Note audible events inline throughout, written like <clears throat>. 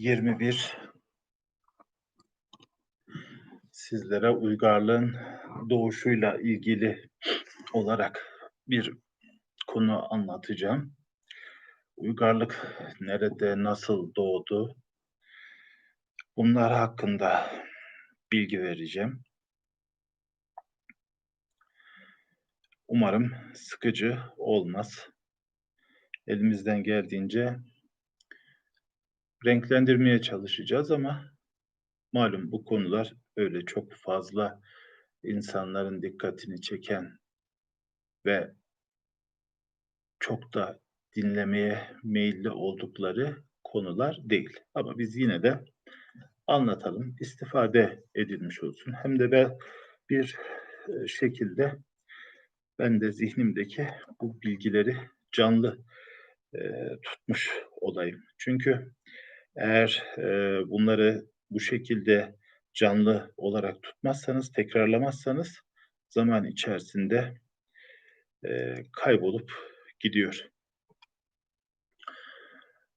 21 sizlere uygarlığın doğuşuyla ilgili olarak bir konu anlatacağım. Uygarlık nerede, nasıl doğdu? Bunlar hakkında bilgi vereceğim. Umarım sıkıcı olmaz. Elimizden geldiğince renklendirmeye çalışacağız ama malum bu konular öyle çok fazla insanların dikkatini çeken ve çok da dinlemeye meyilli oldukları konular değil. Ama biz yine de anlatalım, istifade edilmiş olsun. Hem de ben bir e, şekilde ben de zihnimdeki bu bilgileri canlı e, tutmuş olayım. Çünkü eğer e, bunları bu şekilde canlı olarak tutmazsanız, tekrarlamazsanız zaman içerisinde e, kaybolup gidiyor.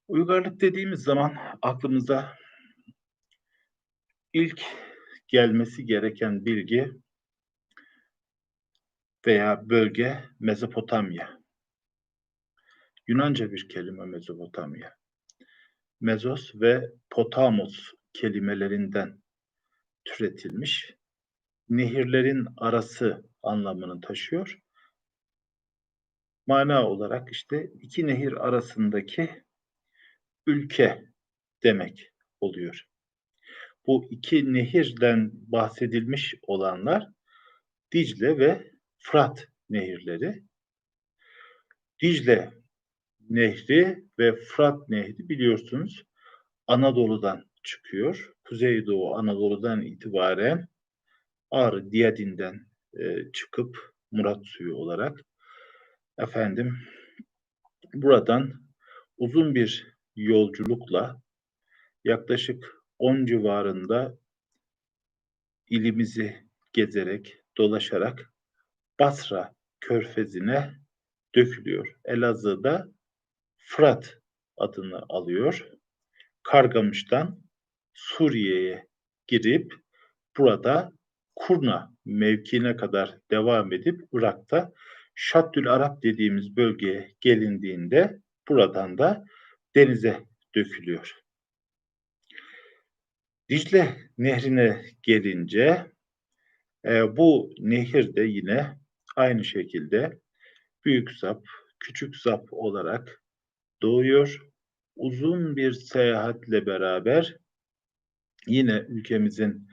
Uygarlık dediğimiz zaman aklımıza ilk gelmesi gereken bilgi veya bölge Mezopotamya. Yunanca bir kelime Mezopotamya. Mezos ve Potamos kelimelerinden türetilmiş. Nehirlerin arası anlamını taşıyor. Mana olarak işte iki nehir arasındaki ülke demek oluyor. Bu iki nehirden bahsedilmiş olanlar Dicle ve Fırat nehirleri. Dicle Nehri ve Fırat Nehri biliyorsunuz Anadolu'dan çıkıyor. Kuzeydoğu Anadolu'dan itibaren Ağrı Diyadin'den e, çıkıp Murat suyu olarak efendim buradan uzun bir yolculukla yaklaşık 10 civarında ilimizi gezerek, dolaşarak Basra körfezine dökülüyor. Elazığ'da Fırat adını alıyor. Kargamış'tan Suriye'ye girip burada Kurna mevkiine kadar devam edip Irak'ta Şaddül Arap dediğimiz bölgeye gelindiğinde buradan da denize dökülüyor. Dicle nehrine gelince e, bu nehir de yine aynı şekilde büyük zap, küçük zap olarak doğuyor. Uzun bir seyahatle beraber yine ülkemizin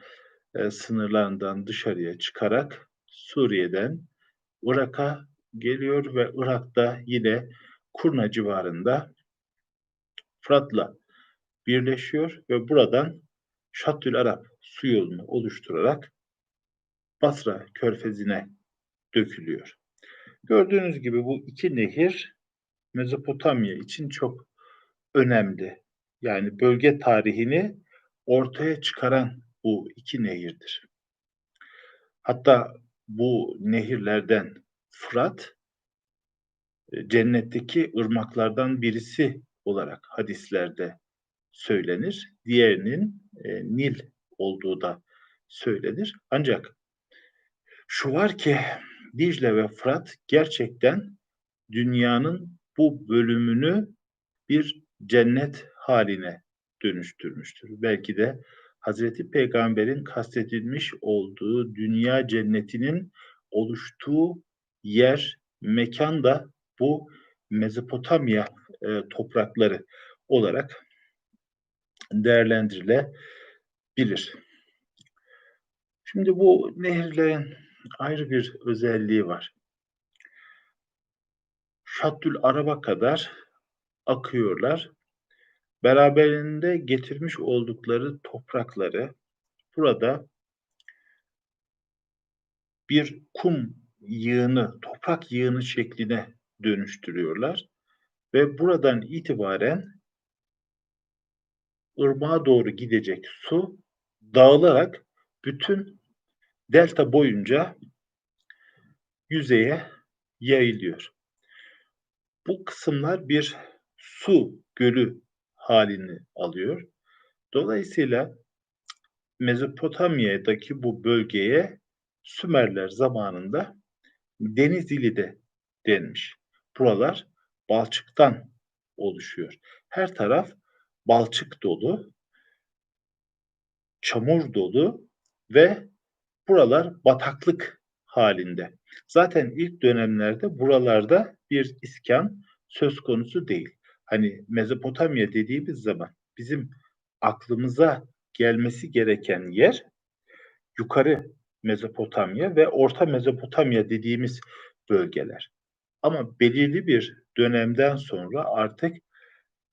e, sınırlarından dışarıya çıkarak Suriye'den Irak'a geliyor ve Irak'ta yine Kurna civarında Fırat'la birleşiyor ve buradan Şattül Arap su yolunu oluşturarak Basra körfezine dökülüyor. Gördüğünüz gibi bu iki nehir Mezopotamya için çok önemli. Yani bölge tarihini ortaya çıkaran bu iki nehirdir. Hatta bu nehirlerden Fırat e, cennetteki ırmaklardan birisi olarak hadislerde söylenir. Diğerinin e, Nil olduğu da söylenir. Ancak şu var ki Dicle ve Fırat gerçekten dünyanın bu bölümünü bir cennet haline dönüştürmüştür. Belki de Hazreti Peygamber'in kastedilmiş olduğu dünya cennetinin oluştuğu yer, mekan da bu Mezopotamya e, toprakları olarak değerlendirilebilir. Şimdi bu nehirlerin ayrı bir özelliği var. Şattül Arab'a kadar akıyorlar. Beraberinde getirmiş oldukları toprakları burada bir kum yığını, toprak yığını şekline dönüştürüyorlar ve buradan itibaren ırmağa doğru gidecek su dağılarak bütün delta boyunca yüzeye yayılıyor. Bu kısımlar bir su gölü halini alıyor. Dolayısıyla Mezopotamya'daki bu bölgeye Sümerler zamanında Denizli de denmiş. Buralar balçıktan oluşuyor. Her taraf balçık dolu, çamur dolu ve buralar bataklık halinde. Zaten ilk dönemlerde buralarda bir iskan söz konusu değil. Hani Mezopotamya dediğimiz zaman bizim aklımıza gelmesi gereken yer yukarı Mezopotamya ve Orta Mezopotamya dediğimiz bölgeler. Ama belirli bir dönemden sonra artık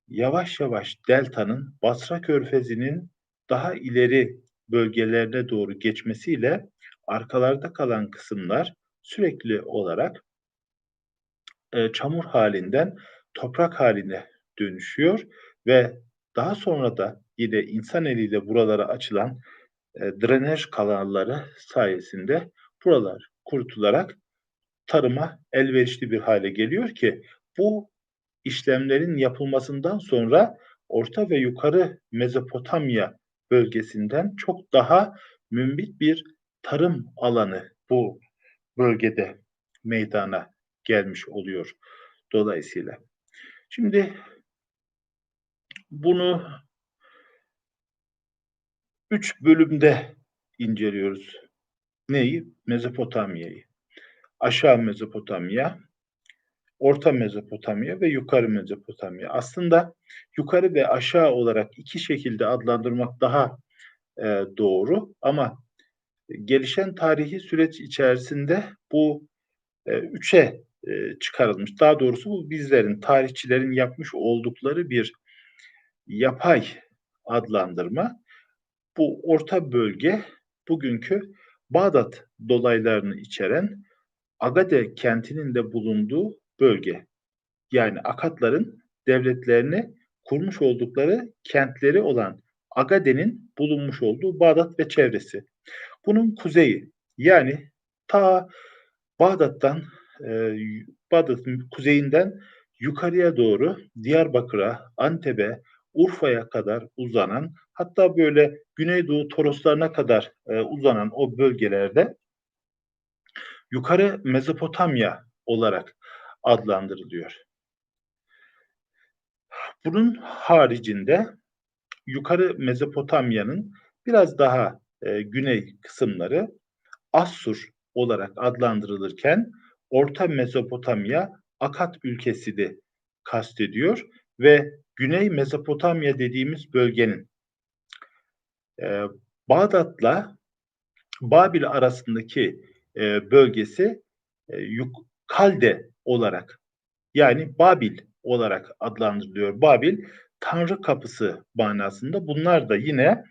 yavaş yavaş deltanın Basra Körfezi'nin daha ileri bölgelerine doğru geçmesiyle arkalarda kalan kısımlar sürekli olarak e, çamur halinden toprak haline dönüşüyor ve daha sonra da yine insan eliyle buralara açılan e, drenaj kanalları sayesinde buralar kurutularak tarıma elverişli bir hale geliyor ki bu işlemlerin yapılmasından sonra Orta ve Yukarı Mezopotamya bölgesinden çok daha mümbit bir tarım alanı bu bölgede meydana gelmiş oluyor dolayısıyla. Şimdi bunu üç bölümde inceliyoruz. Neyi? Mezopotamya'yı. Aşağı Mezopotamya, Orta Mezopotamya ve Yukarı Mezopotamya. Aslında yukarı ve aşağı olarak iki şekilde adlandırmak daha e, doğru ama gelişen tarihi süreç içerisinde bu e, üçe e, çıkarılmış. Daha doğrusu bu bizlerin, tarihçilerin yapmış oldukları bir yapay adlandırma. Bu orta bölge bugünkü Bağdat dolaylarını içeren Agade kentinin de bulunduğu bölge. Yani Akatların devletlerini kurmuş oldukları kentleri olan Agade'nin bulunmuş olduğu Bağdat ve çevresi. Bunun kuzeyi yani ta Bağdat'tan e, kuzeyinden yukarıya doğru Diyarbakır'a, Antep'e, Urfa'ya kadar uzanan hatta böyle Güneydoğu Toroslarına kadar e, uzanan o bölgelerde yukarı Mezopotamya olarak adlandırılıyor. Bunun haricinde yukarı Mezopotamya'nın biraz daha e, güney kısımları Assur olarak adlandırılırken Orta Mezopotamya Akat ülkesi de kastediyor ve Güney Mezopotamya dediğimiz bölgenin e, Bağdat'la Babil arasındaki e, bölgesi e, Kalde olarak yani Babil olarak adlandırılıyor. Babil Tanrı kapısı manasında. Bunlar da yine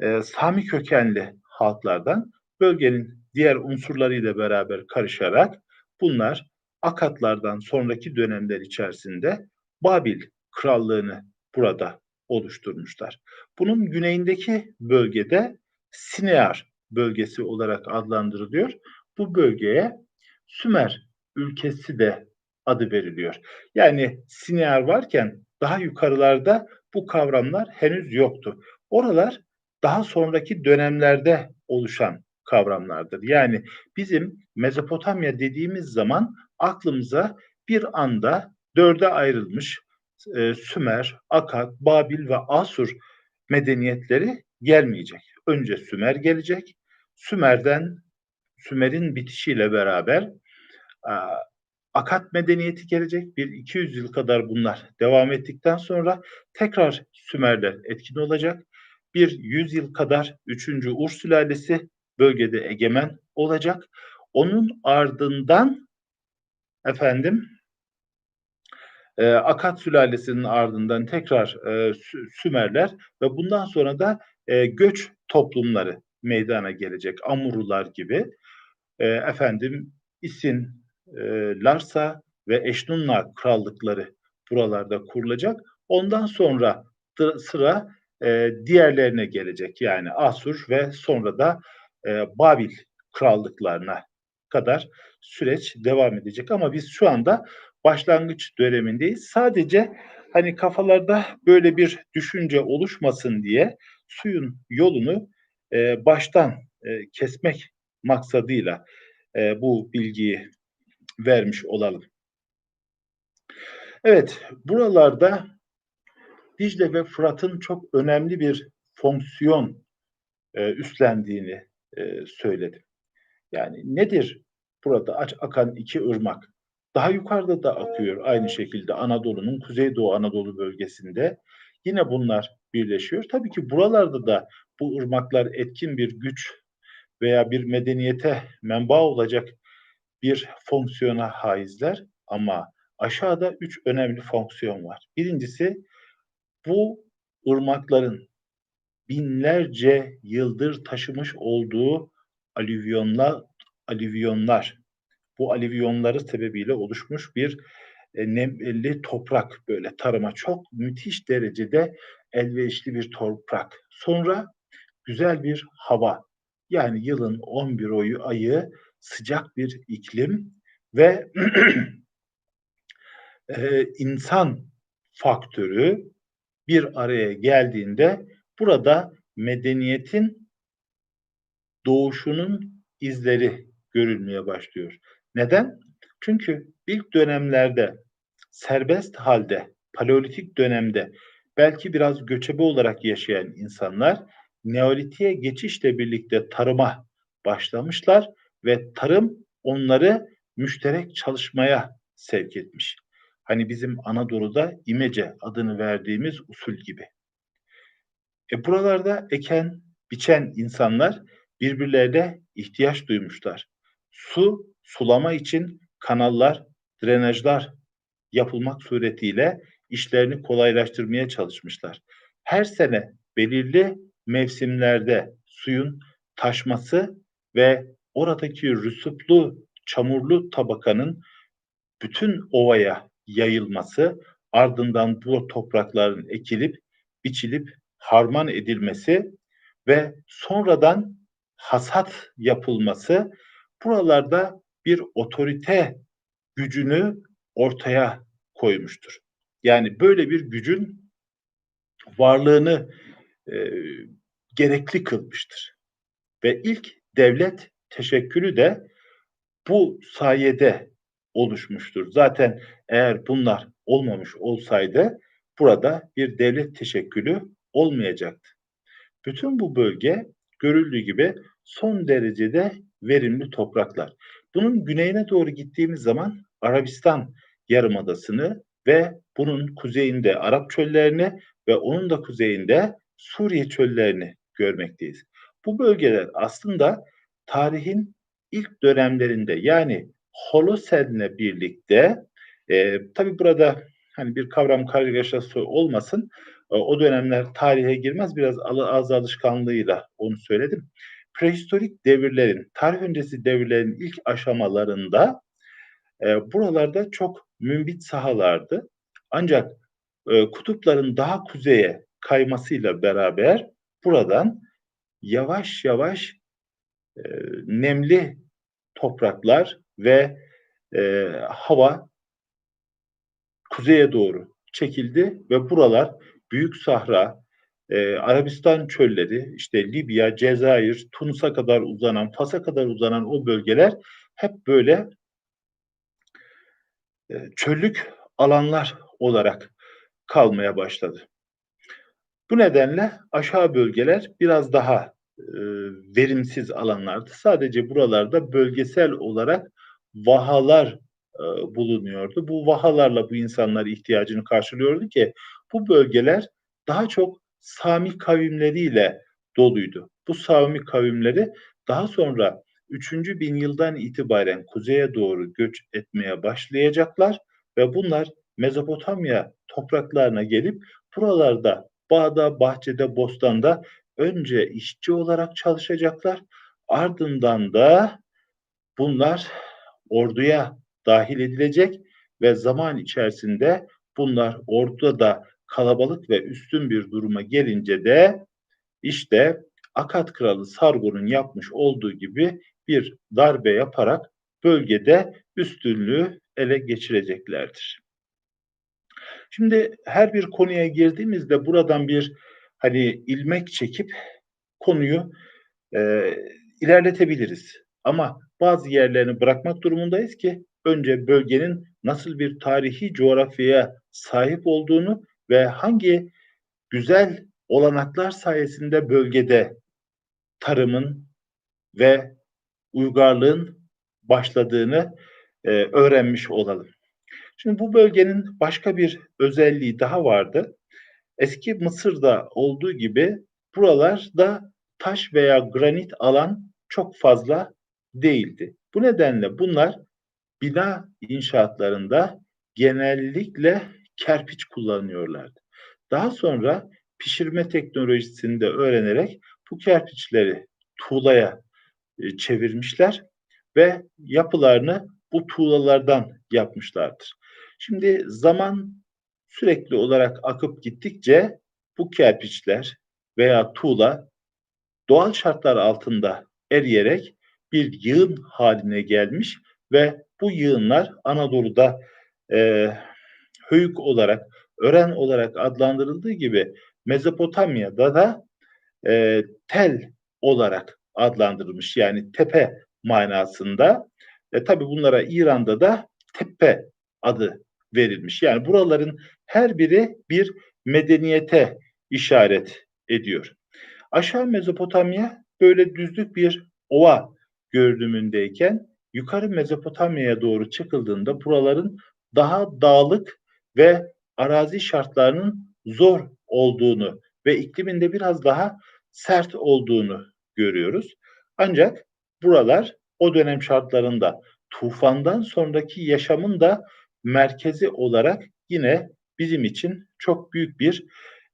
e, Sami kökenli halklardan bölgenin diğer unsurlarıyla beraber karışarak bunlar Akatlardan sonraki dönemler içerisinde Babil krallığını burada oluşturmuşlar. Bunun güneyindeki bölgede Sinear bölgesi olarak adlandırılıyor. Bu bölgeye Sümer ülkesi de adı veriliyor. Yani Sinear varken daha yukarılarda bu kavramlar henüz yoktu. Oralar daha sonraki dönemlerde oluşan kavramlardır. Yani bizim Mezopotamya dediğimiz zaman aklımıza bir anda dörde ayrılmış e, Sümer, Akat, Babil ve Asur medeniyetleri gelmeyecek. Önce Sümer gelecek. Sümer'den Sümer'in bitişiyle beraber e, Akat medeniyeti gelecek. Bir 200 yıl kadar bunlar devam ettikten sonra tekrar Sümerler etkin olacak. Bir 100 yıl kadar 3. Ur sülalesi bölgede egemen olacak. Onun ardından efendim e, Akat sülalesinin ardından tekrar e, Sümerler ve bundan sonra da e, göç toplumları meydana gelecek. Amurular gibi. E, efendim İsin, e, Larsa ve Eşnunna krallıkları buralarda kurulacak. Ondan sonra sıra e, diğerlerine gelecek. Yani Asur ve sonra da e, Babil krallıklarına kadar süreç devam edecek. Ama biz şu anda başlangıç dönemindeyiz. Sadece Hani kafalarda böyle bir düşünce oluşmasın diye suyun yolunu e, baştan e, kesmek maksadıyla e, bu bilgiyi vermiş olalım. Evet, buralarda Dicle ve Fırat'ın çok önemli bir fonksiyon e, üstlendiğini e, söyledim. Yani nedir burada aç akan iki ırmak? Daha yukarıda da akıyor aynı şekilde Anadolu'nun Kuzeydoğu Anadolu bölgesinde. Yine bunlar birleşiyor. Tabii ki buralarda da bu ırmaklar etkin bir güç veya bir medeniyete menba olacak bir fonksiyona haizler ama aşağıda üç önemli fonksiyon var. Birincisi bu ırmakların binlerce yıldır taşımış olduğu alüvyonlar, alüvyonlar bu alüvyonları sebebiyle oluşmuş bir e, nemli toprak böyle tarıma çok müthiş derecede elverişli bir toprak. Sonra güzel bir hava. Yani yılın 11 oyu ayı sıcak bir iklim ve <clears throat> e, insan faktörü bir araya geldiğinde burada medeniyetin doğuşunun izleri görülmeye başlıyor. Neden? Çünkü ilk dönemlerde serbest halde, paleolitik dönemde belki biraz göçebe olarak yaşayan insanlar Neolitik'e geçişle birlikte tarıma başlamışlar ve tarım onları müşterek çalışmaya sevk etmiş. Hani bizim Anadolu'da imece adını verdiğimiz usul gibi. E buralarda eken, biçen insanlar birbirlerine ihtiyaç duymuşlar. Su, sulama için kanallar, drenajlar yapılmak suretiyle işlerini kolaylaştırmaya çalışmışlar. Her sene belirli mevsimlerde suyun taşması ve oradaki rüsuplu, çamurlu tabakanın bütün ovaya yayılması, ardından bu toprakların ekilip, biçilip, harman edilmesi ve sonradan hasat yapılması buralarda bir otorite gücünü ortaya koymuştur. Yani böyle bir gücün varlığını e, gerekli kılmıştır. Ve ilk devlet teşekkülü de bu sayede oluşmuştur. Zaten eğer bunlar olmamış olsaydı burada bir devlet teşekkülü olmayacaktı. Bütün bu bölge görüldüğü gibi son derecede verimli topraklar. Bunun güneyine doğru gittiğimiz zaman Arabistan Yarımadası'nı ve bunun kuzeyinde Arap çöllerini ve onun da kuzeyinde Suriye çöllerini görmekteyiz. Bu bölgeler aslında tarihin ilk dönemlerinde yani Holosen'le birlikte e, tabi burada hani bir kavram kargaşası olmasın o dönemler tarihe girmez biraz ağız alışkanlığıyla onu söyledim. Prehistorik devirlerin, tarih öncesi devirlerin ilk aşamalarında e, buralarda çok mümbit sahalardı. Ancak e, kutupların daha kuzeye kaymasıyla beraber buradan yavaş yavaş e, nemli topraklar ve e, hava kuzeye doğru çekildi ve buralar Büyük Sahra, e, Arabistan çölleri, işte Libya, Cezayir, Tunus'a kadar uzanan, Fas'a kadar uzanan o bölgeler hep böyle e, çöllük alanlar olarak kalmaya başladı. Bu nedenle aşağı bölgeler biraz daha e, verimsiz alanlardı. Sadece buralarda bölgesel olarak vahalar e, bulunuyordu. Bu vahalarla bu insanlar ihtiyacını karşılıyordu ki bu bölgeler daha çok Sami kavimleriyle doluydu. Bu Sami kavimleri daha sonra 3. bin yıldan itibaren kuzeye doğru göç etmeye başlayacaklar ve bunlar Mezopotamya topraklarına gelip buralarda bağda, bahçede, bostanda önce işçi olarak çalışacaklar. Ardından da bunlar orduya dahil edilecek ve zaman içerisinde bunlar orduda da kalabalık ve üstün bir duruma gelince de işte Akat Kralı Sargon'un yapmış olduğu gibi bir darbe yaparak bölgede üstünlüğü ele geçireceklerdir. Şimdi her bir konuya girdiğimizde buradan bir hani ilmek çekip konuyu e, ilerletebiliriz. Ama bazı yerlerini bırakmak durumundayız ki önce bölgenin nasıl bir tarihi coğrafyaya sahip olduğunu ve hangi güzel olanaklar sayesinde bölgede tarımın ve uygarlığın başladığını e, öğrenmiş olalım. Şimdi bu bölgenin başka bir özelliği daha vardı. Eski Mısır'da olduğu gibi buralarda taş veya granit alan çok fazla değildi. Bu nedenle bunlar bina inşaatlarında genellikle kerpiç kullanıyorlardı. Daha sonra pişirme teknolojisini de öğrenerek bu kerpiçleri tuğlaya e, çevirmişler ve yapılarını bu tuğlalardan yapmışlardır. Şimdi zaman sürekli olarak akıp gittikçe bu kerpiçler veya tuğla doğal şartlar altında eriyerek bir yığın haline gelmiş ve bu yığınlar Anadolu'da e, höyük olarak, ören olarak adlandırıldığı gibi Mezopotamya'da da e, tel olarak adlandırılmış. Yani tepe manasında. E, tabi bunlara İran'da da tepe adı verilmiş. Yani buraların her biri bir medeniyete işaret ediyor. Aşağı Mezopotamya böyle düzlük bir ova görünümündeyken yukarı Mezopotamya'ya doğru çıkıldığında buraların daha dağlık ve arazi şartlarının zor olduğunu ve ikliminde biraz daha sert olduğunu görüyoruz. Ancak buralar o dönem şartlarında tufandan sonraki yaşamın da merkezi olarak yine bizim için çok büyük bir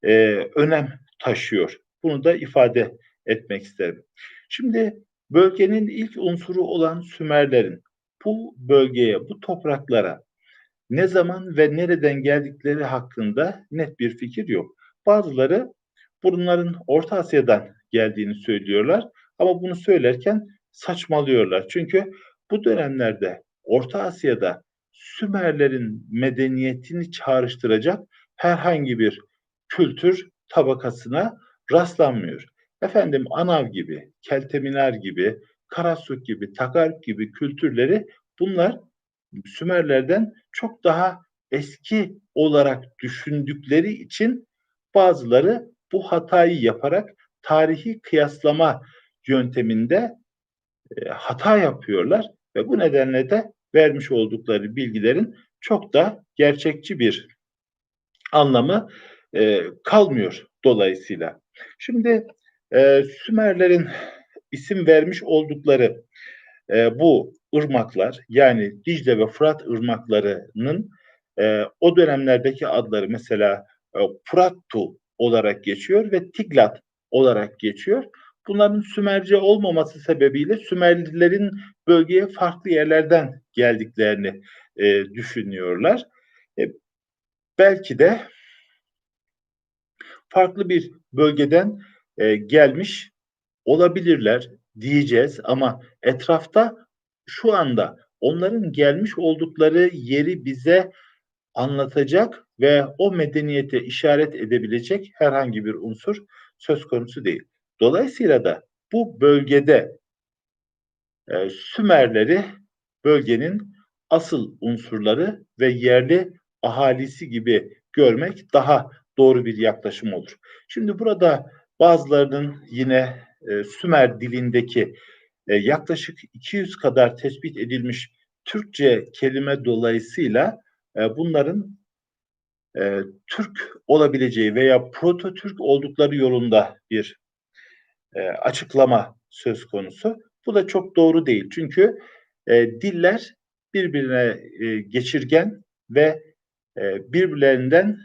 e, önem taşıyor. Bunu da ifade etmek isterim. Şimdi bölgenin ilk unsuru olan Sümerlerin bu bölgeye, bu topraklara ne zaman ve nereden geldikleri hakkında net bir fikir yok. Bazıları bunların Orta Asya'dan geldiğini söylüyorlar ama bunu söylerken saçmalıyorlar. Çünkü bu dönemlerde Orta Asya'da Sümerlerin medeniyetini çağrıştıracak herhangi bir kültür tabakasına rastlanmıyor. Efendim Anav gibi, Kelteminer gibi, Karasuk gibi, Tagarp gibi kültürleri bunlar Sümerlerden çok daha eski olarak düşündükleri için bazıları bu hatayı yaparak tarihi kıyaslama yönteminde e, hata yapıyorlar ve bu nedenle de vermiş oldukları bilgilerin çok da gerçekçi bir anlamı e, kalmıyor dolayısıyla. Şimdi e, Sümerlerin isim vermiş oldukları e, bu ırmaklar yani Dicle ve Fırat ırmaklarının e, o dönemlerdeki adları mesela e, Fırattu olarak geçiyor ve Tiglat olarak geçiyor. Bunların Sümerce olmaması sebebiyle Sümerlilerin bölgeye farklı yerlerden geldiklerini e, düşünüyorlar. E, belki de farklı bir bölgeden e, gelmiş olabilirler diyeceğiz ama etrafta şu anda onların gelmiş oldukları yeri bize anlatacak ve o medeniyete işaret edebilecek herhangi bir unsur söz konusu değil. Dolayısıyla da bu bölgede e, Sümerleri bölgenin asıl unsurları ve yerli ahalisi gibi görmek daha doğru bir yaklaşım olur. Şimdi burada bazılarının yine e, Sümer dilindeki e, yaklaşık 200 kadar tespit edilmiş Türkçe kelime dolayısıyla e, bunların e, Türk olabileceği veya Proto-Türk oldukları yolunda bir e, açıklama söz konusu. Bu da çok doğru değil. Çünkü e, diller birbirine e, geçirgen ve e, birbirlerinden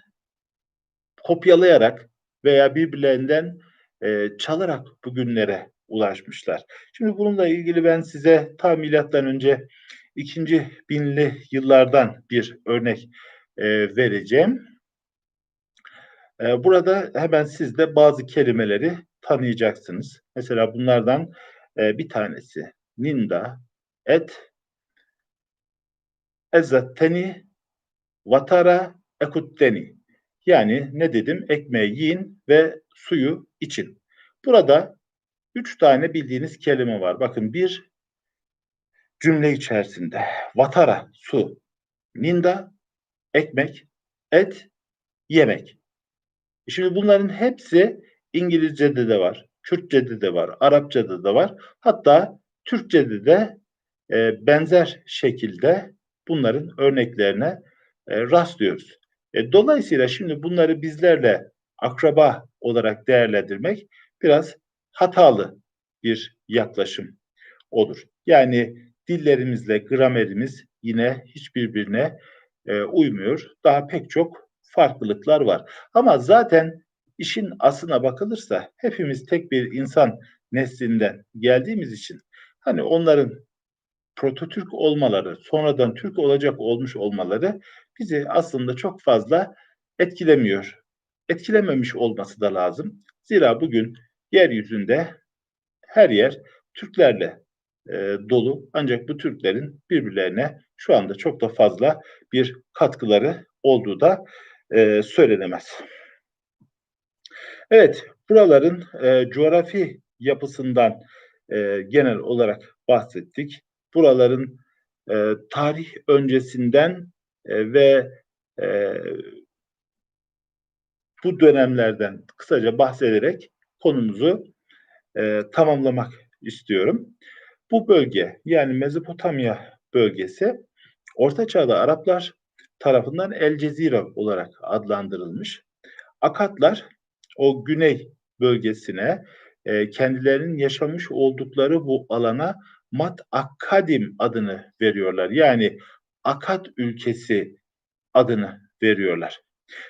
kopyalayarak veya birbirlerinden e, çalarak bugünlere ulaşmışlar. Şimdi bununla ilgili ben size ta milattan önce ikinci binli yıllardan bir örnek e, vereceğim. E, burada hemen siz de bazı kelimeleri tanıyacaksınız. Mesela bunlardan e, bir tanesi Ninda, Et, Ezatteni, Vatara, ekutteni. Yani ne dedim? Ekmeği yiyin ve suyu için. Burada üç tane bildiğiniz kelime var. Bakın bir cümle içerisinde. Vatara, su. Ninda, ekmek. Et, yemek. Şimdi bunların hepsi İngilizce'de de var, Kürtçe'de de var, Arapça'da da var. Hatta Türkçe'de de e, benzer şekilde bunların örneklerine e, rastlıyoruz. E, dolayısıyla şimdi bunları bizlerle akraba olarak değerlendirmek biraz hatalı bir yaklaşım olur. Yani dillerimizle gramerimiz yine hiçbirbirine e, uymuyor. Daha pek çok farklılıklar var. Ama zaten işin aslına bakılırsa hepimiz tek bir insan neslinden geldiğimiz için hani onların prototürk olmaları, sonradan Türk olacak olmuş olmaları bizi aslında çok fazla etkilemiyor. Etkilememiş olması da lazım. Zira bugün yeryüzünde her yer Türklerle e, dolu. Ancak bu Türklerin birbirlerine şu anda çok da fazla bir katkıları olduğu da e, söylenemez. Evet, buraların e, coğrafi yapısından e, genel olarak bahsettik. Buraların e, tarih öncesinden e, ve e, bu dönemlerden kısaca bahsederek konumuzu e, tamamlamak istiyorum. Bu bölge yani Mezopotamya bölgesi Orta Çağ'da Araplar tarafından El Cezire olarak adlandırılmış. Akatlar o güney bölgesine e, kendilerinin yaşamış oldukları bu alana Mat Akkadim adını veriyorlar. Yani Akat ülkesi adını veriyorlar.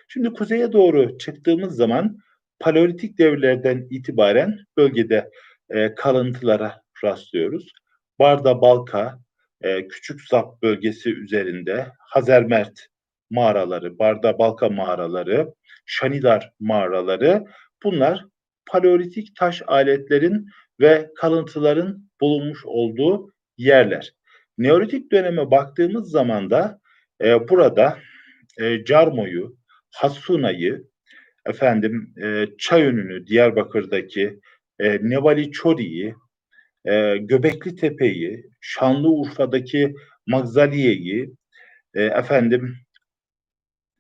Şimdi kuzeye doğru çıktığımız zaman Paleolitik devirlerden itibaren bölgede e, kalıntılara rastlıyoruz. Barda Balka, e, Küçük Zap bölgesi üzerinde Hazermert mağaraları, Barda Balka mağaraları, Şanidar mağaraları bunlar paleolitik taş aletlerin ve kalıntıların bulunmuş olduğu yerler. Neolitik döneme baktığımız zaman da e, burada e, Carmo'yu, Hassuna'yı, efendim e, Çayönü'nü, Diyarbakır'daki e, Nevali Çori'yi, e, Göbekli Tepe'yi, Şanlıurfa'daki Magzaliye'yi, e, efendim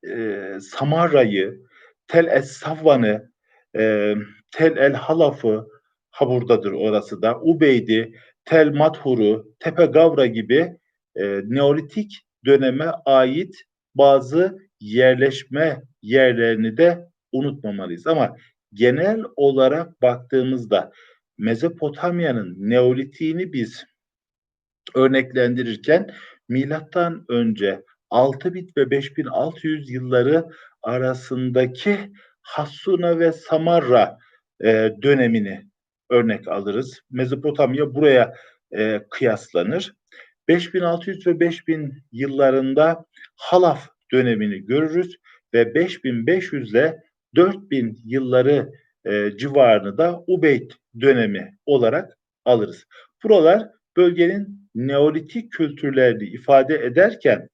e, Samarra'yı, Tel Es Savvan'ı, e, Tel El Halaf'ı, ha buradadır orası da, Ubeydi, Tel Mathur'u, Tepe Gavra gibi e, Neolitik döneme ait bazı yerleşme yerlerini de unutmamalıyız. Ama genel olarak baktığımızda Mezopotamya'nın Neolitiğini biz örneklendirirken milattan önce 6000 ve 5600 yılları arasındaki Hassuna ve Samarra e, dönemini örnek alırız. Mezopotamya buraya e, kıyaslanır. 5600 ve 5000 yıllarında Halaf dönemini görürüz ve 5500 ile 4000 yılları e, civarını da Ubeyd dönemi olarak alırız. Buralar bölgenin Neolitik kültürlerini ifade ederken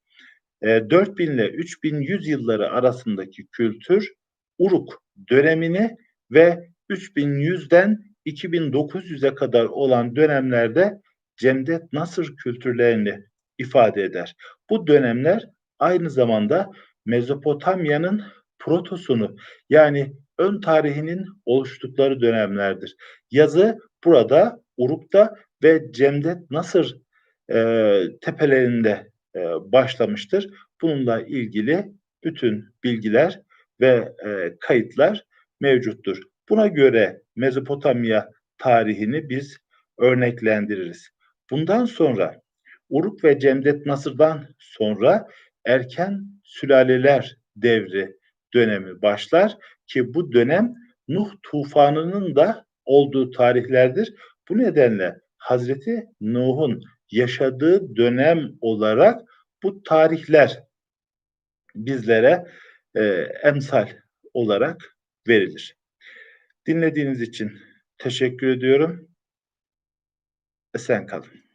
e, 4000 ile 3100 yılları arasındaki kültür Uruk dönemini ve 3100'den 2900'e kadar olan dönemlerde Cemdet Nasır kültürlerini ifade eder. Bu dönemler aynı zamanda Mezopotamya'nın protosunu yani ön tarihinin oluştukları dönemlerdir. Yazı burada Uruk'ta ve Cemdet Nasır e, tepelerinde e, başlamıştır. Bununla ilgili bütün bilgiler ve e, kayıtlar mevcuttur. Buna göre Mezopotamya tarihini biz örneklendiririz. Bundan sonra Uruk ve Cemdet Nasır'dan sonra erken sülaleler devri dönemi başlar ki bu dönem Nuh tufanının da olduğu tarihlerdir. Bu nedenle Hazreti Nuh'un yaşadığı dönem olarak bu tarihler bizlere e, emsal olarak verilir. Dinlediğiniz için teşekkür ediyorum. Esen kalın.